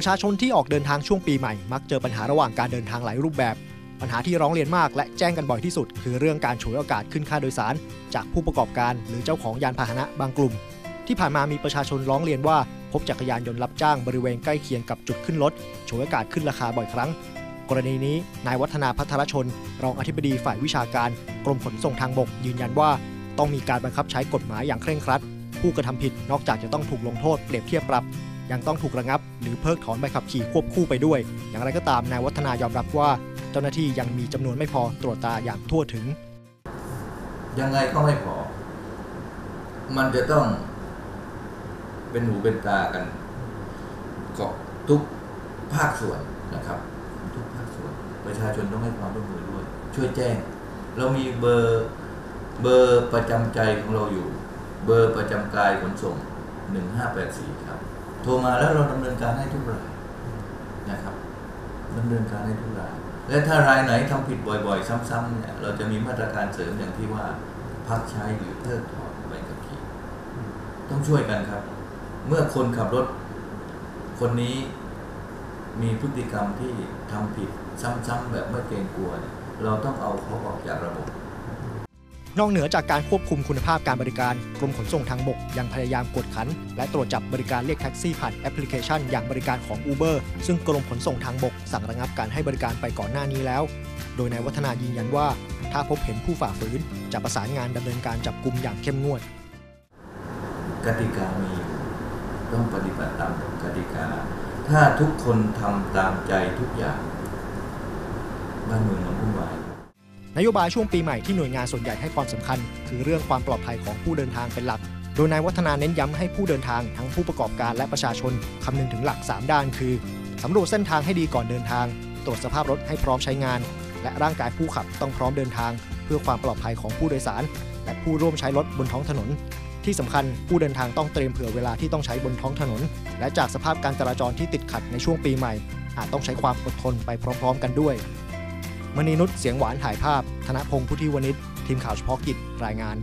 ประชาชนที่ออกเดินทางช่วงปีใหม่ มักเจอปัญหาระหว่างการเดินทางหลายรูปแบบ ปัญหาที่ร้องเรียนมากและแจ้งกันบ่อยที่สุด คือเรื่องการฉวยโอกาสขึ้นค่าโดยสาร จากผู้ประกอบการ หรือเจ้าของยานพาหนะบางกลุ่ม ที่ผ่านมามีประชาชนร้องเรียนว่า พบจักรยานยนต์รับจ้างบริเวณใกล้เคียงกับจุดขึ้นรถฉวยโอกาสขึ้นราคาบ่อยครั้ง กรณีนี้นายวัฒนาพัทรชน รองอธิบดีฝ่ายวิชาการ กรมขนส่งทางบก ยืนยันว่า ต้องมีการบังคับใช้กฎหมายอย่างเคร่งครัด ผู้กระทำผิดนอกจากจะต้องถูกลงโทษเปรียบเทียบปรับ ยังต้องถูกระงับ หรือเพิกถอนใบขับขี่ควบคู่ไปด้วย อย่างไรก็ตามนายวัฒนายอมรับว่า เจ้าหน้าที่ยังมีจำนวนไม่พอตรวจตาอย่างทั่วถึง ยังไงก็ไม่พอ มันจะต้องเป็นหูเป็นตากันกับทุกภาคส่วนนะครับ ทุกภาคส่วน ประชาชนต้องให้ความร่วมมือด้วย ช่วยแจ้ง เรามีเบอร์เบอร์ประจำใจของเราอยู่ เบอร์ประจำกายขนส่ง 1584 ครับ โทรมาแล้วเราดำเนินการให้ทุกรายนะครับดำเนินการให้ทุกราย และถ้ารายไหนทำผิดบ่อยๆ ซ้ำๆเนี่ยเราจะมีมาตรการเสริมอย่างที่ว่าพักใช้หรือเพิกถอนใบขับขี่ต้องช่วยกันครับ เมื่อคนขับรถ คนนี้มีพฤติกรรมที่ทำผิดซ้ำๆแบบไม่เกรงกลัวเนี่ยเราต้องเอาเขาออกจากระบบ นอกเหนือจากการควบคุมคุณภาพการบริการ กรมขนส่งทางบกยังพยายามกวดขัน และตรวจจับบริการเรียกแท็กซี่ผ่านแอปพลิเคชัน อย่างบริการของ Uber ซึ่งกรมขนส่งทางบกสั่งระงับการให้บริการไปก่อนหน้านี้แล้ว โดยนายวัฒนายืนยันว่า ถ้าพบเห็นผู้ฝ่าฝืน จะประสานงานดำเนินการจับกลุ่มอย่างเข้มงวด กติกามีต้องปฏิบัติตามกติกา ถ้าทุกคนทำตามใจทุกอย่าง บ้านเมืองมันวุ่นวาย นโยบายช่วงปีใหม่ที่หน่วยงานส่วนใหญ่ให้ความสำคัญ คือเรื่องความปลอดภัยของผู้เดินทางเป็นหลัก โดยนายวัฒนาเน้นย้ำให้ผู้เดินทางทั้งผู้ประกอบการและประชาชนคำนึงถึงหลัก 3 ด้าน คือสำรวจเส้นทางให้ดีก่อนเดินทาง ตรวจสภาพรถให้พร้อมใช้งาน และร่างกายผู้ขับต้องพร้อมเดินทาง เพื่อความปลอดภัยของผู้โดยสาร และผู้ร่วมใช้รถบนท้องถนน ที่สำคัญผู้เดินทางต้องเตรียมเผื่อเวลาที่ต้องใช้บนท้องถนน และจากสภาพการจราจรที่ติดขัดในช่วงปีใหม่ อาจต้องใช้ความอดทนไปพร้อม ๆ กันด้วย มณีนุชเสียงหวานถ่ายภาพ ธนพงศ์พุทธิวณิชทีมข่าวเฉพาะกิจรายงาน